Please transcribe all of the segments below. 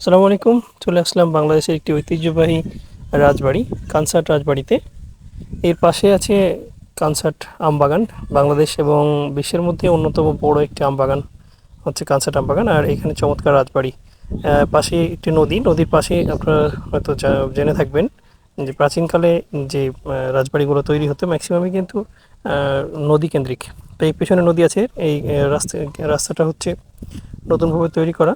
আসসালামু আলাইকুম, চলে আসলাম বাংলাদেশের একটি ঐতিহ্যবাহী রাজবাড়ি কানসার্ট রাজবাড়িতে। এর পাশে আছে কানসার্ট আমবাগান, বাংলাদেশ এবং বিশ্বের মধ্যে অন্যতম বড় একটি আমবাগান, হচ্ছে কানসার্ট আমবাগান, আর এখানে চমৎকার রাজবাড়ি। পাশে একটি নদী, নদীর পাশে আপনারা হয়তো জেনে থাকবেন যে প্রাচীনকালে যে রাজবাড়িগুলো তৈরি হতো, ম্যাক্সিমামই কিন্তু নদী কেন্দ্রিক। তো এই পেছনে নদী আছে, এই রাস্তা, রাস্তাটা হচ্ছে নতুনভাবে তৈরি করা।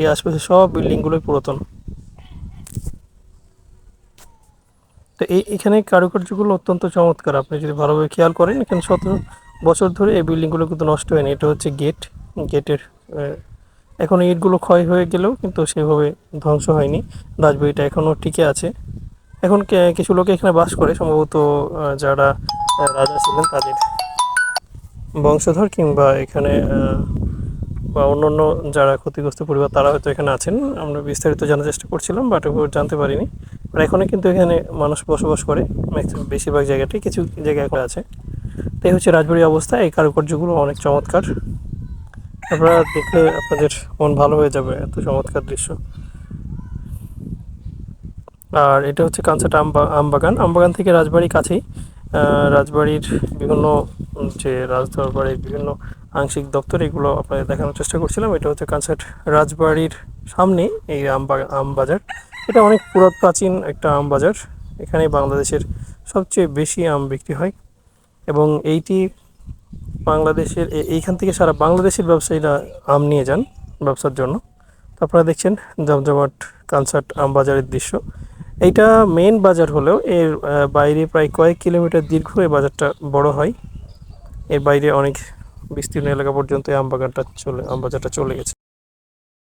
এই আশপাশে সব বিল্ডিংগুলোই পুরাতন। তো এই, এখানে কারুকার্যগুলো অত্যন্ত চমৎকার। আপনি যদি ভালোভাবে খেয়াল করেন, এখানে শত বছর ধরে এই বিল্ডিংগুলো কিন্তু নষ্ট হয়নি। এটা হচ্ছে গেট গেটের এখন ইটগুলো ক্ষয় হয়ে গেলেও কিন্তু সেভাবে ধ্বংস হয়নি। রাজবাড়িটা এখনও টিকে আছে। এখন কিছু লোকে এখানে বাস করে, সম্ভবত যারা রাজা ছিলেন তাদের বংশধর কিংবা এখানে বা অন্যান্য যারা ক্ষতিগ্রস্ত পরিবার তারা হয়তো এখানে আছেন। আমরা বিস্তারিত জানার চেষ্টা করছিলাম বাট জানতে পারিনি। আর এখনও কিন্তু এখানে মানুষ বসবাস করে ম্যাক্সিমাম বেশিরভাগ জায়গাটাই কিছু জায়গায় এখন আছে। তো এই হচ্ছে রাজবাড়ির অবস্থা, এই কারুকার্যগুলো অনেক চমৎকার। আপনারা দেখলে আপনাদের মন ভালো হয়ে যাবে, এত চমৎকার দৃশ্য। আর এটা হচ্ছে কানসাট আম আমবাগান আম বাগান। আম বাগান থেকে রাজবাড়ি কাছেই রাজবাড়ির বিভিন্ন যে রাজদরবারের বিভিন্ন আংশিক দপ্তর, এগুলো আপনাদের দেখানোর চেষ্টা করছিলাম। এটা হচ্ছে কানসাট রাজবাড়ির সামনে এই আম বাজার। এটা অনেক পুরাত প্রাচীন একটা আম বাজার। এখানে বাংলাদেশের সবচেয়ে বেশি আম বিক্রি হয়। এবং এইটি বাংলাদেশের এইখান থেকে সারা বাংলাদেশের ব্যবসায়ীরা আম নিয়ে যান ব্যবসার জন্য। তো আপনারা দেখছেন জমজমাট কানসার্ট আম বাজারের দৃশ্য। এইটা মেন বাজার হলেও এর বাইরে প্রায় কয়েক কিলোমিটার দীর্ঘ এই বাজারটা বড় হয়। এর বাইরে অনেক বিস্তীর্ণ এলাকা পর্যন্ত আম বাগানটা চলে আম বাজারটা চলে গেছে।